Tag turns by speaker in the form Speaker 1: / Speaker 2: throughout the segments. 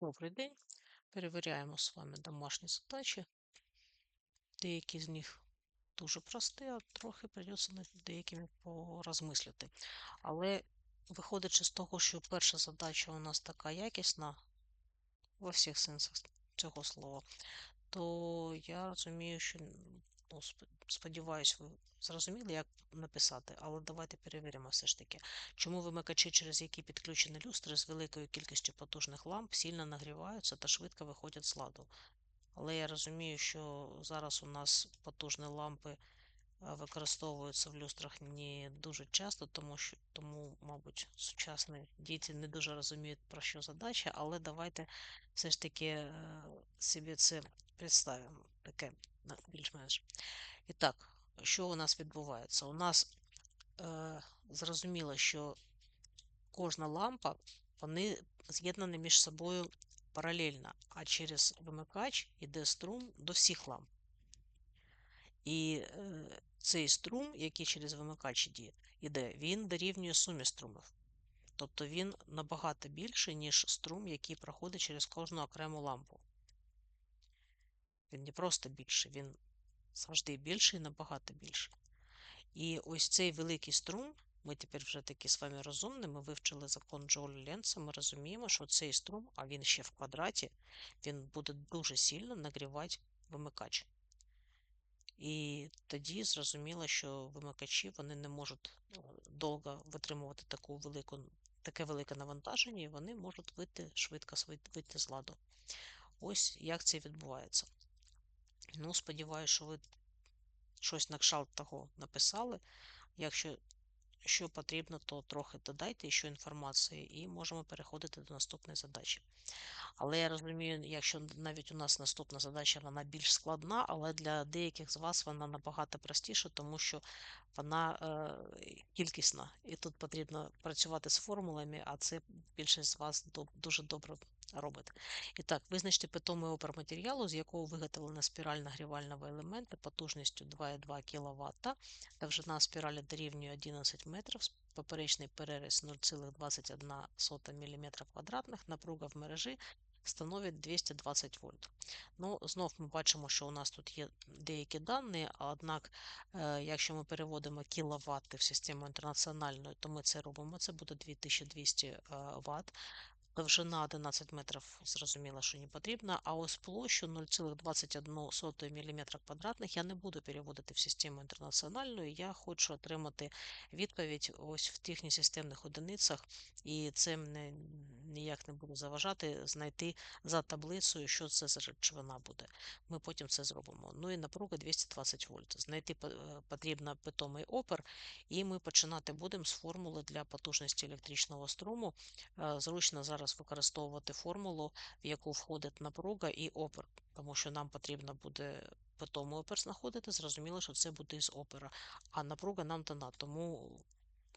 Speaker 1: Добрий день. Перевіряємо з вами домашні задачі. Деякі з них дуже прості, а трохи придеться над деякими порозмислити. Але виходячи з того, що перша задача у нас така якісна во всіх сенсах цього слова, то я розумію, що ну, сподіваюся, ви зрозуміли, як написати, але давайте перевіримо все ж таки. Чому вимикачі, через які підключені люстри з великою кількістю потужних ламп, сильно нагріваються та швидко виходять з ладу? Але я розумію, що зараз у нас потужні лампи використовуються в люстрах не дуже часто, тому що тому, мабуть, сучасні діти не дуже розуміють, про що задача, але давайте все ж таки е, собі це представимо таке більш-менш. І так, що у нас відбувається? У нас е, зрозуміло, що кожна лампа, вони з'єднані між собою паралельно, а через вимикач йде струм до всіх ламп. І е, цей струм, який через вимикач йде, він дорівнює сумі струмів. Тобто він набагато більший, ніж струм, який проходить через кожну окрему лампу. Він не просто більший, він завжди більший набагато більший. І ось цей великий струм, ми тепер вже такі з вами розумні, ми вивчили закон Джоуля Ленца, ми розуміємо, що цей струм, а він ще в квадраті, він буде дуже сильно нагрівати вимикач. І тоді зрозуміло, що вимикачі вони не можуть довго витримувати таку велику, таке велике навантаження, і вони можуть вийти швидко вийти з ладу. Ось як це відбувається. Ну, сподіваюся, що ви щось на кшалт того написали. Якщо що потрібно, то трохи додайте ще інформації, і можемо переходити до наступної задачі. Але я розумію, якщо навіть у нас наступна задача вона більш складна, але для деяких з вас вона набагато простіша, тому що вона е, кількісна. І тут потрібно працювати з формулами, а це більшість з вас дуже добре робить. І так, визначте питомий опір матеріалу, з якого виготовлена спіраль нагрівального елемента потужністю 2,2 кВт, довжина спіралі дорівнює 11 метрів, поперечний переріз 0,21 мм квадратних, напруга в мережі становить 220 вольт. Ну, Знов ми бачимо, що у нас тут є деякі дані, однак, е, якщо ми переводимо кіловатти в систему інтернаціональну, то ми це робимо. Це буде 2200 е, Вт. Довжина 11 метрів, зрозуміло, що не потрібна, а ось площу 0,21 мм квадратних я не буду переводити в систему інтернаціональну, я хочу отримати відповідь ось в тих несистемних одиницях, і це мене ніяк не буде заважати знайти за таблицею, що це за речовина буде. Ми потім це зробимо. Ну і напруга 220 вольт. Знайти е, потрібно питомий опер, і ми починати будемо з формули для потужності електричного струму. Е, зручно зараз зараз використовувати формулу, в яку входить напруга і опер, тому що нам потрібно буде питому опер знаходити. Зрозуміло, що це буде із опера, а напруга нам дана. Тому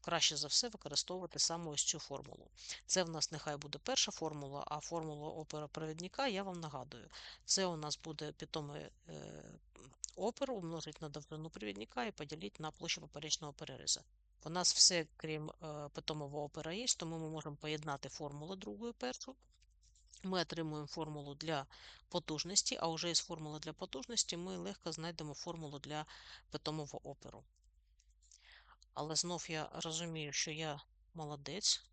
Speaker 1: краще за все використовувати саме ось цю формулу. Це в нас нехай буде перша формула, а формула опера провідника я вам нагадую. Це у нас буде питомий е, опер умножить на довжину провідника і поділити на площу поперечного перерізу. У нас все, крім е, питомого опера, є, тому ми можемо поєднати формулу другу і першу. Ми отримуємо формулу для потужності, а вже із формули для потужності ми легко знайдемо формулу для питомого оперу. Але знов я розумію, що я молодець,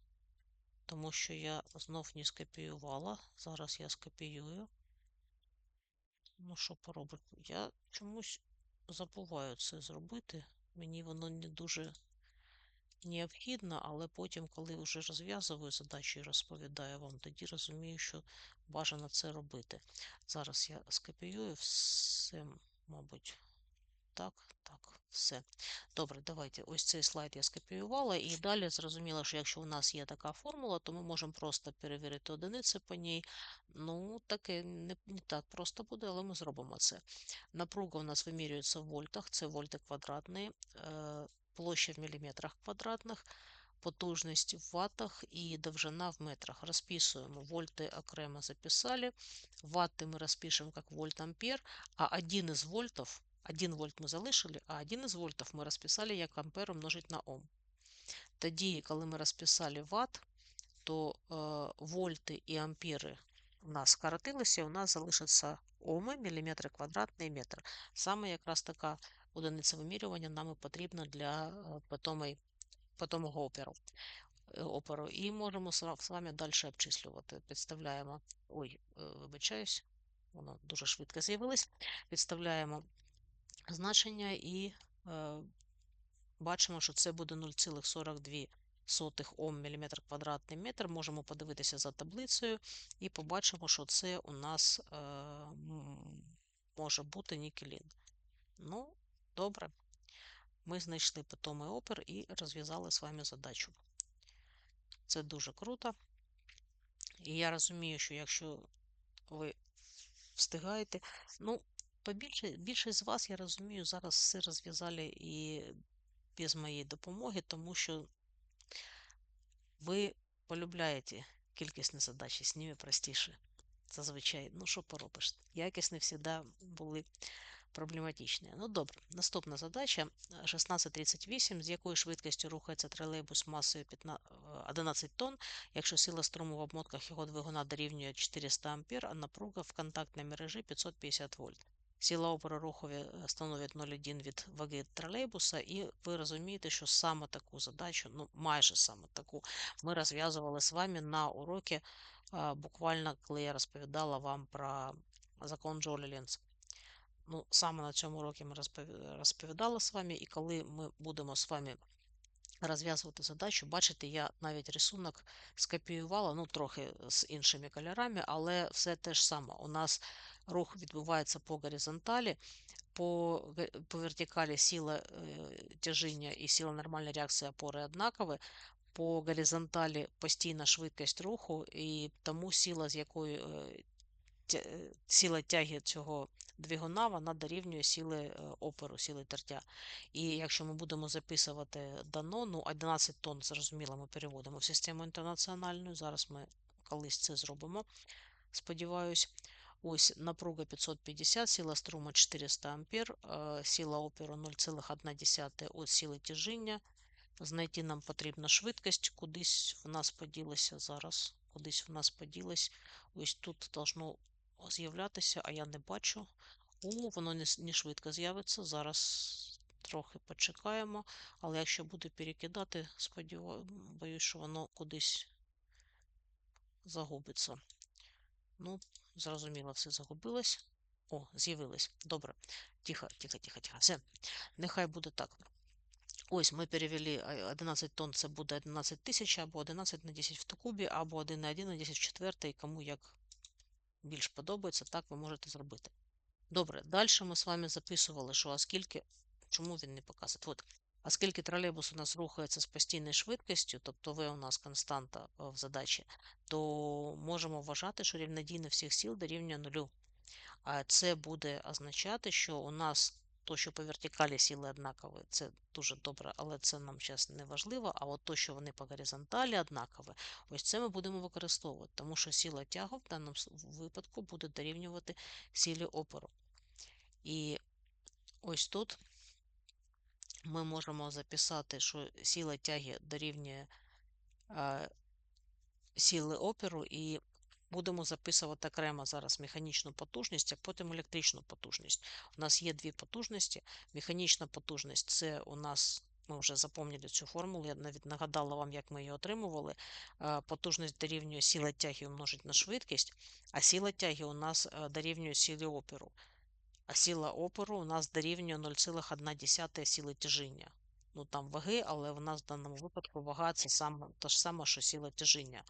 Speaker 1: тому що я знов не скопіювала. Зараз я скопіюю. Ну, що поробити? Я чомусь забуваю це зробити. Мені воно не дуже необхідно, але потім, коли вже розв'язую задачу і розповідаю вам, тоді розумію, що бажано це робити. Зараз я скопіюю все, мабуть. Так, так, все. Добре, давайте. Ось цей слайд я скопіювала, і далі зрозуміло, що якщо у нас є така формула, то ми можемо просто перевірити одиниці по ній. Ну, таке не, не так просто буде, але ми зробимо це. Напруга у нас вимірюється в вольтах, це вольти квадратні. Е, площа в міліметрах квадратних, потужність в ваттах і довжина в метрах. Розписуємо вольти окремо записали, ватти ми розпишемо як вольт-ампер, а один із вольтів, 1 вольт ми залишили, а один із вольтів ми розписали як ампер умножить на Ом. Тоді, коли ми розписали ватт, то е, вольти і ампери у нас скоротилися, у нас залишаться оми, міліметри квадратний метр. Саме якраз така одиниця вимірювання нам і потрібна для е, питомий, питомого оперу. е. І можемо з вами далі обчислювати. Підставляємо, ой, вибачаюсь, воно дуже швидко з'явилось. Підставляємо значення і е, бачимо, що це буде 0,42 сотих Ом міліметр квадратний метр. Можемо подивитися за таблицею і побачимо, що це у нас е, може бути нікелін. Ну, добре. Ми знайшли питомий опір і розв'язали з вами задачу. Це дуже круто. І я розумію, що якщо ви встигаєте, ну, побільше, більшість з вас, я розумію, зараз все розв'язали і без моєї допомоги, тому що ви полюбляєте кількісні задачі, з ними простіше. Зазвичай, ну що поробиш? Якість не завжди були проблематичні. Ну добре, наступна задача 1638, з якою швидкістю рухається тролейбус масою 15, 11 тонн, якщо сила струму в обмотках його двигуна дорівнює 400 А, а напруга в контактній мережі 550 вольт. Сила опору рухові е, становить 0,1 від ваги тролейбуса, і ви розумієте, що саме таку задачу, ну майже саме таку, ми розв'язували з вами на уроки, буквально коли я розповідала вам про закон Джоля Ленца. Ну, саме на цьому уроці ми розпові- розповідали з вами, і коли ми будемо з вами розв'язувати задачу, бачите, я навіть рисунок скопіювала, ну, трохи з іншими кольорами, але все те ж саме. У нас рух відбувається по горизонталі, по, по вертикалі сила е, тяжіння і сила нормальної реакції опори однакові, по горизонталі постійна швидкість руху, і тому сила, з якою е, е, сила тяги цього двигуна, вона дорівнює сили опору, сили тертя. І якщо ми будемо записувати дано, ну 11 тонн, зрозуміло, ми переводимо в систему інтернаціональну. Зараз ми колись це зробимо, сподіваюсь. Ось напруга 550, сила струму 400 ампер, сила опору 0,1 от сили тяжіння. Знайти нам потрібна швидкість, кудись в нас поділася зараз. Кудись в нас поділась. Ось тут должно з'являтися, а я не бачу. О, воно не швидко з'явиться. Зараз трохи почекаємо. Але якщо буде перекидати, сподіваюся, боюсь, що воно кудись загубиться. Ну, зрозуміло, все загубилось. О, з'явилось. Добре. Тихо, тихо, тихо, тихо. Все. Нехай буде так. Ось ми перевели 11 тонн, це буде 11 тисяч, або 11 на 10 в кубі, або 1 на 1 на 10 в четвертий, кому як більш подобається, так ви можете зробити. Добре, далі ми з вами записували, що оскільки, чому він не показує? От, оскільки тролейбус у нас рухається з постійною швидкістю, тобто V у нас константа е, в задачі, то можемо вважати, що рівнодійне всіх сил дорівнює нулю. А це буде означати, що у нас то, що по вертикалі сили однакові, це дуже добре, але це нам зараз не важливо. А от то, що вони по горизонталі однакові, ось це ми будемо використовувати, тому що сила тягу в даному випадку буде дорівнювати силі опору. І ось тут ми можемо записати, що сила тяги дорівнює е, сили опору, і будемо записувати окремо зараз механічну потужність, а потім електричну потужність. У нас є дві потужності. Механічна потужність це у нас. Ми вже запам'ятали цю формулу, я навіть нагадала вам, як ми її отримували. Потужність дорівнює сила тяги умножить на швидкість, а сила тяги у нас дорівнює силі опору. А сила опору у нас дорівнює 0,1 сили тяжіння. Ну там ваги, але в нас в даному випадку вага це саме та ж сама, що сила тяжіння.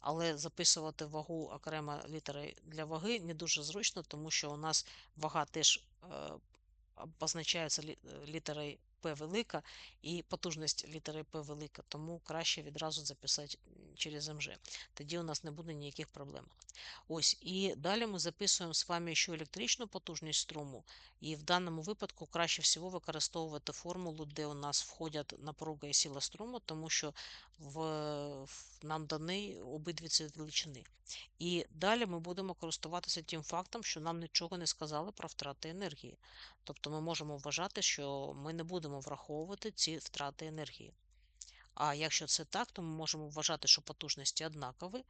Speaker 1: Але записувати вагу окремо літери для ваги не дуже зручно, тому що у нас вага теж е, позначається лі- е, літерою П велика і потужність літери П велика, тому краще відразу записати через МЖ. Тоді у нас не буде ніяких проблем. Ось, і далі ми записуємо з вами ще електричну потужність струму, і в даному випадку краще всього використовувати формулу, де у нас входять напруга і сила струму, тому що в, нам дані обидві ці величини. І далі ми будемо користуватися тим фактом, що нам нічого не сказали про втрати енергії. Тобто ми можемо вважати, що ми не будемо враховувати ці втрати енергії. А якщо це так, то ми можемо вважати, що потужності однакові,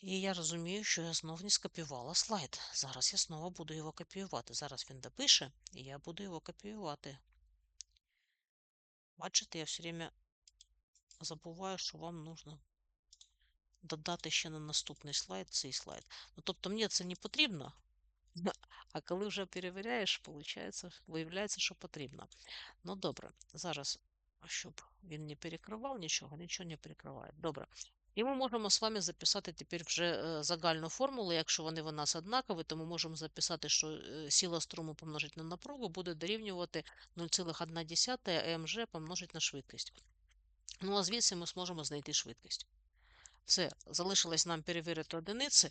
Speaker 1: І я розумію, що я знов не скопіювала слайд. Зараз я знову буду його копіювати. Зараз він допише, і я буду його копіювати. Бачите, я все время забуваю, що вам нужно додати ще на наступний слайд цей слайд. Ну, тобто мені це не потрібно, а коли вже перевіряєш, виходить, виявляється, що потрібно. Ну, добре, зараз, щоб він не перекривав нічого, нічого не перекриває. Добре. І ми можемо з вами записати тепер вже е, загальну формулу, якщо вони у нас однакові, то ми можемо записати, що е, сила струму помножити на напругу буде дорівнювати 0,1 МЖ помножити на швидкість. Ну, а звідси ми зможемо знайти швидкість. Все, залишилось нам перевірити одиниці.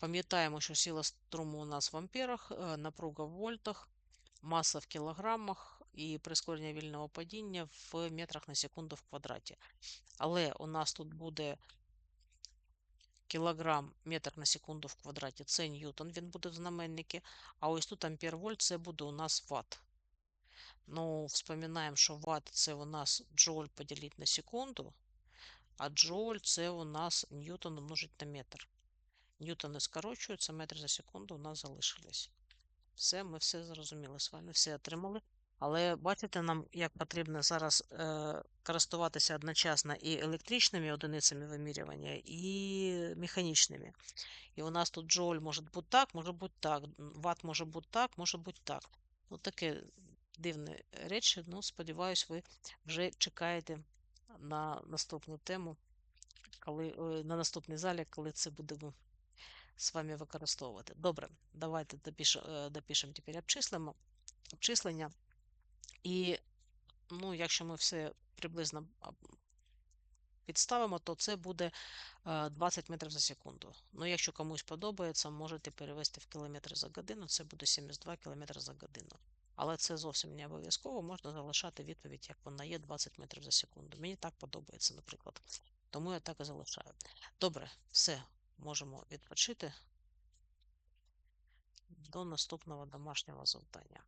Speaker 1: Пам'ятаємо, що сила струму у нас в амперах, е, напруга в вольтах, маса в кілограмах і прискорення вільного падіння в метрах на секунду в квадраті. Але у нас тут буде кілограм метр на секунду в квадраті, це ньютон, він буде в знаменнику. А ось тут ампер вольт це буде у нас ватт. Ну, вспоминаємо, що ватт це у нас джоуль поділити на секунду, а джоуль це у нас ньютон умножить на метр. Ньютони скорочуються, метри за секунду у нас залишились. Все, ми все зрозуміли з вами, все отримали. Але бачите, нам як потрібно зараз е, користуватися одночасно і електричними одиницями вимірювання, і механічними. І у нас тут джоуль може бути так, може бути так, ватт може бути так, може бути так. Ну, таке дивне речі. Ну, сподіваюсь, ви вже чекаєте на наступну тему, коли, е, на наступній залі, коли це будемо з вами використовувати. Добре, давайте допишемо, допишемо тепер обчислення. І, ну, якщо ми все приблизно підставимо, то це буде 20 метрів за секунду. Ну, якщо комусь подобається, можете перевести в кілометри за годину, це буде 72 км за годину. Але це зовсім не обов'язково, можна залишати відповідь, як вона є, 20 метрів за секунду. Мені так подобається, наприклад. Тому я так і залишаю. Добре, все, можемо відпочити. До наступного домашнього завдання.